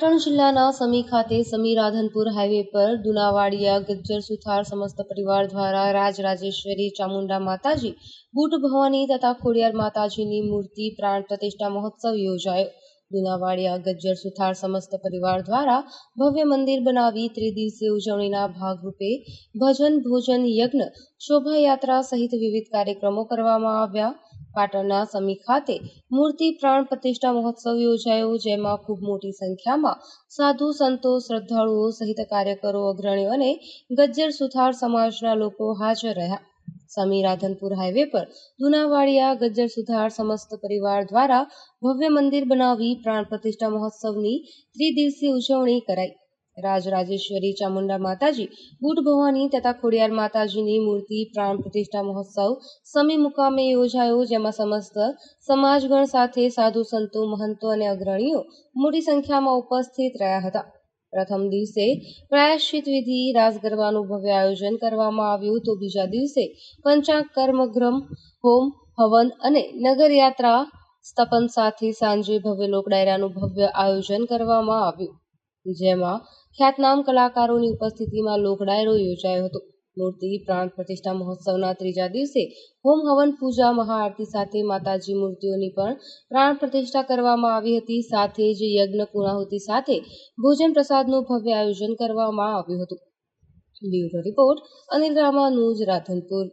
પાટણ જિલ્લાના સમી ખાતે સમી રાધનપુર હાઈવે પર દુનાવાડિયા ગજ્જર સુથાર સમસ્ત પરિવાર દ્વારા રાજરાજેશ્વરી ચામુંડા માતાજી, બુટ ભવાની તથા ખોડિયાર માતાજીની મૂર્તિ પ્રાણ પ્રતિષ્ઠા મહોત્સવ યોજાયો. દુનાવાડિયા ગજ્જર સુથાર સમસ્ત પરિવાર દ્વારા ભવ્ય મંદિર બનાવી ત્રિદિવસીય ઉજવણીના ભાગરૂપે ભજન ભોજન યજ્ઞ, શોભાયાત્રા સહિત વિવિધ કાર્યક્રમો કરવામાં આવ્યા. પાટણના સમી ખાતે મૂર્તિ પ્રાણ પ્રતિષ્ઠા મહોત્સવ યોજાયો, જેમાં ખૂબ મોટી સંખ્યામાં સાધુ સંતો, શ્રદ્ધાળુઓ સહિત કાર્યકરો અગ્રણીઓ અને ગજ્જર સુથાર સમાજના લોકો હાજર રહ્યા. સમી રાધનપુર હાઈવે પર દુનાવાડિયા ગજ્જર સુથાર સમસ્ત પરિવાર દ્વારા ભવ્ય મંદિર બનાવી પ્રાણ પ્રતિષ્ઠા મહોત્સવની ત્રિદિવસીય ઉજવણી કરાઈ. રાજરાજેશ્વરી ચામુંડા માતાજી બુટ ભવાની તથા ખોડિયાર માતાજીની મૂર્તિ પ્રાણ પ્રતિષ્ઠા મહોત્સવ સમી મુકામે યોજાયો જેમાં સમસ્ત સમાજગણ સાથે સાધુ સંતો મહંતો અને અગ્રણીઓ મોટી સંખ્યામાં ઉપસ્થિત રહ્યા હતા પ્રથમ દિવસે પ્રાયશ્ચિત વિધિ રાસ ગરબાનું ભવ્ય આયોજન કરવામાં આવ્યું તો બીજા દિવસે પંચાંગ કર્મગ્રમ હોમ, હવન અને નગરયાત્રા સ્થપન સાથે સાંજે ભવ્ય લોકડાયરાનું ભવ્ય આયોજન કરવામાં આવ્યું. જેમાં ખ્યાતનામ કલાકારોની ઉપસ્થિતિમાં લોક ડાયરો યોજાયો હતો. મૂર્તિ, પ્રાણ પ્રતિષ્ઠા મહોત્સવના ત્રીજા દિવસે હોમ હવન પૂજા મહાઆરતી સાથે માતાજી મૂર્તિઓની પણ પ્રાણ પ્રતિષ્ઠા કરવામાં આવી હતી. સાથે જ યજ્ઞ પૂર્ણાહુતિ સાથે ભોજન પ્રસાદનું ભવ્ય આયોજન કરવામાં આવ્યું હતું. Bureau report Anil Ramanuj, Radhanpur.